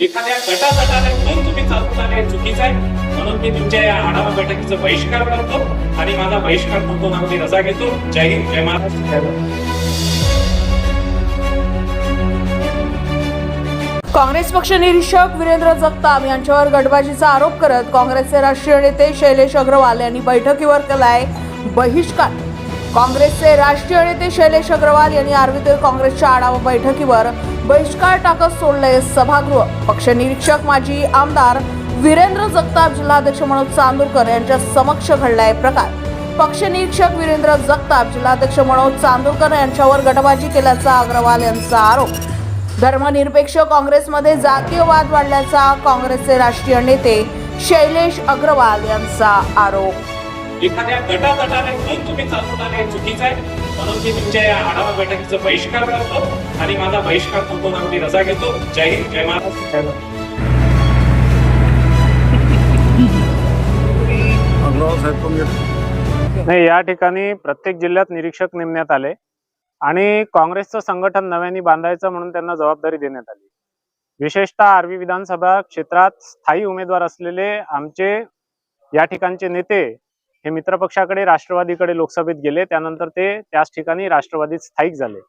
एखाद्या गटागटाने म्हणून तुम्ही चालून आले चुकीचं आहे. म्हणून मी तुमच्या या आढावा बैठकीचा बहिष्कार करतो आणि माझा बहिष्कार म्हणतो ना मी रजा घेतो. जय हिंद जय महाराष्ट्र. काँग्रेस पक्ष निरीक्षक वीरेंद्र जगताप यांच्यावर गटबाजीचा आरोप करत काँग्रेसचे राष्ट्रीय नेते शैलेश अग्रवाल यांनी बैठकीवर केलाय बहिष्कार. काँग्रेसचे राष्ट्रीय नेते शैलेश अग्रवाल यांनी आर्वीतील काँग्रेसच्या आढावा बैठकीवर बहिष्कार टाकत सोडले. सभागृह पक्ष निरीक्षक माजी आमदार वीरेंद्र जगताप जिल्हाध्यक्ष मनोज चांदूरकर यांच्या समक्ष घडलाय प्रकार. पक्ष निरीक्षक वीरेंद्र जगताप जिल्हाध्यक्ष मनोज चांदूरकर यांच्यावर गटबाजी केल्याचा अग्रवाल यांचा आरोप. धर्मनिरपेक्ष काँग्रेसमध्ये जातीयवाद वाढल्याचा काँग्रेसचे राष्ट्रीय नेते शैलेश अग्रवाल यांचा आरोप. एखाद्या गटागटाने म्हणून तुम्ही चालवणार आले हे चुकीचं आहे. म्हणून मी तुमच्या या आढावा बैठकीचा बहिष्कार करतो आणि माझा बहिष्कार संपवण्यामध्ये रजा घेतो. जय हिंद जय महाराष्ट्र नाही या ठिकाणी प्रत्येक जिल्ह्यात निरीक्षक नेमण्यात आले आणि काँग्रेसचं संघटन नव्याने बांधायचं म्हणून त्यांना जबाबदारी देण्यात आली. विशेषतः आरवी विधानसभा क्षेत्रात स्थायी उमेदवार असलेले आमचे या ठिकाणचे नेते हे मित्रपक्षाकडे राष्ट्रवादीकडे लोकसभेत गेले. त्यानंतर ते त्याच ठिकाणी राष्ट्रवादीत स्थायिक झाले.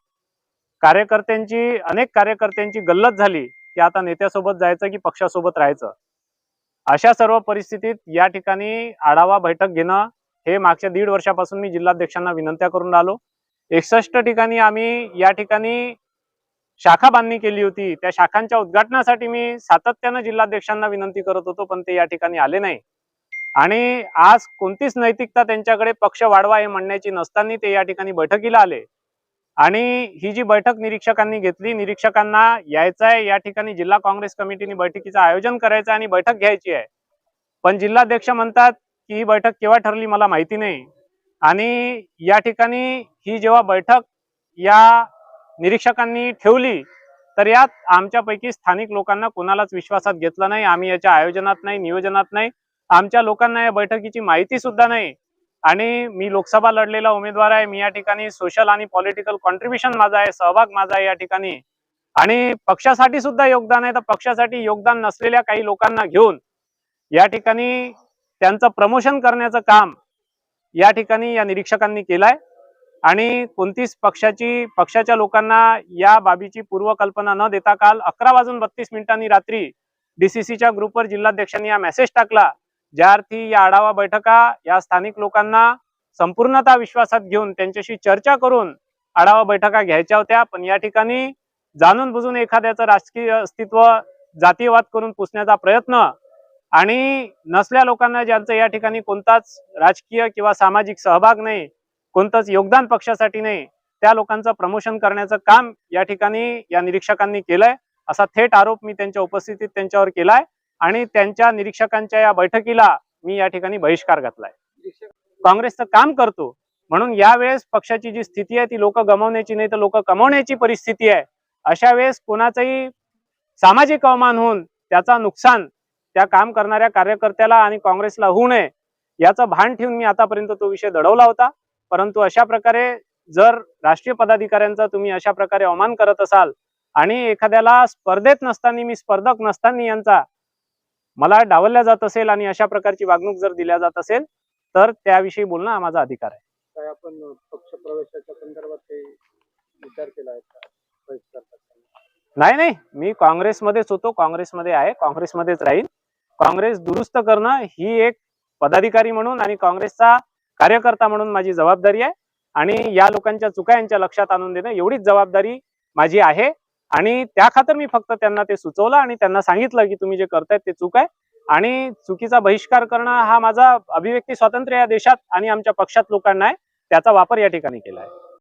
कार्यकर्त्यांची अनेक कार्यकर्त्यांची गल्लत झाली की आता नेत्यासोबत जायचं की पक्षासोबत राहायचं? अशा सर्व परिस्थितीत या ठिकाणी आढावा बैठक घेणं हे मागच्या दीड वर्षापासून मी जिल्हाध्यक्षांना विनंत्या करून राहिलो. एकसष्ट ठिकाणी आम्ही या ठिकाणी शाखा बांधणी केली होती. त्या शाखांच्या उद्घाटनासाठी मी सातत्यानं जिल्हाध्यक्षांना विनंती करत होतो पण ते या ठिकाणी आले नाही. आणि आज कोणतीच नैतिकता त्यांच्याकडे पक्ष वाढवा हे म्हणण्याची नसताना ते या ठिकाणी बैठकीला आले. आणि ही जी बैठक निरीक्षकांनी घेतली निरीक्षकांना यायचं आहे या ठिकाणी जिल्हा काँग्रेस कमिटीने बैठकीचं आयोजन करायचं आहे आणि बैठक घ्यायची आहे. पण जिल्हाध्यक्ष म्हणतात की ही बैठक केव्हा ठरली मला माहिती नाही. आणि या ठिकाणी ही जेव्हा बैठक या निरीक्षकांनी ठेवली तर यात आमच्यापैकी स्थानिक लोकांना कोणालाच विश्वासात घेतलं नाही. आम्ही याच्या आयोजनात नाही नियोजनात नाही. आमच्या लोकांना या बैठकीची माहिती सुद्धा नाही. आणि मी लोकसभा लढलेला उमेदवार आहे. मी या ठिकाणी सोशल आणि पॉलिटिकल कॉन्ट्रीब्युशन माझा आहे. सहभाग माझा आहे या ठिकाणी. आणि पक्षासाठी सुद्धा योगदान आहे. तर पक्षासाठी योगदान नसलेल्या काही लोकांना घेऊन या ठिकाणी त्यांचं प्रमोशन करण्याचं काम या ठिकाणी या निरीक्षकांनी केलंय. आणि कोणतीच पक्षाची पक्षाच्या लोकांना या बाबीची पूर्वकल्पना न देता काल अकरा वाजून बत्तीस मिनिटांनी रात्री डीसीसीच्या ग्रुपवर जिल्हाध्यक्षांनी हा मेसेज टाकला. ज्या अर्थी या आढावा बैठका या स्थानिक लोकांना संपूर्णता विश्वासात घेऊन त्यांच्याशी चर्चा करून आढावा बैठका घ्यायच्या होत्या. पण या ठिकाणी जाणून बुजून एखाद्याचं राजकीय अस्तित्व जातीयवाद करून पुसण्याचा प्रयत्न आणि नसल्या लोकांना ज्यांचं या ठिकाणी कोणताच राजकीय किंवा सामाजिक सहभाग नाही कोणतंच योगदान पक्षासाठी नाही त्या लोकांचं प्रमोशन करण्याचं काम या ठिकाणी या निरीक्षकांनी केलंय. असा थेट आरोप मी त्यांच्या उपस्थितीत त्यांच्यावर केलाय. आणि त्यांच्या निरीक्षकांच्या या बैठकीला मी या ठिकाणी बहिष्कार घातलाय. काँग्रेसचं काम करतो म्हणून यावेळेस पक्षाची जी स्थिती आहे ती लोक गमावण्याची नाही तर लोक कमावण्याची परिस्थिती आहे. अशा वेळेस कोणाचंही सामाजिक अवमान होऊन त्याचा नुकसान त्या काम करणाऱ्या कार्यकर्त्याला आणि काँग्रेसला होऊ नये याचं भान ठेवून मी आतापर्यंत तो विषय दडवला होता. परंतु अशा प्रकारे जर राष्ट्रीय पदाधिकाऱ्यांचा तुम्ही अशा प्रकारे अवमान करत असाल आणि एखाद्याला स्पर्धेत नसताना मी स्पर्धक नसताना यांचा मला डावलल्या जात असेल आणि अशा प्रकारची वागणूक जर दिल्या जात असेल तर त्याविषयी बोलणं हा माझा अधिकार आहे. काय आपण पक्ष प्रवेशाच्या संदर्भात काही विचार केला आहे का? बहिष्कार करताना? नाही नाही. मी काँग्रेसमध्येच होतो. काँग्रेसमध्ये आहे. काँग्रेसमध्येच राहील काँग्रेस दुरुस्त करणं ही एक पदाधिकारी म्हणून आणि काँग्रेसचा कार्यकर्ता म्हणून माझी जबाबदारी आहे. आणि या लोकांच्या चुका यांच्या लक्षात आणून देणं एवढीच जबाबदारी माझी आहे. आणि त्या खातर मी फक्त त्यांना ते सुचवलं आणि त्यांना सांगितलं की तुम्ही जे करतायत ते चूक आहे. आणि चुकीचा बहिष्कार करणं हा माझा अभिव्यक्ती स्वातंत्र्य या देशात आणि आमच्या पक्षात लोकांना आहे. त्याचा वापर या ठिकाणी केला आहे.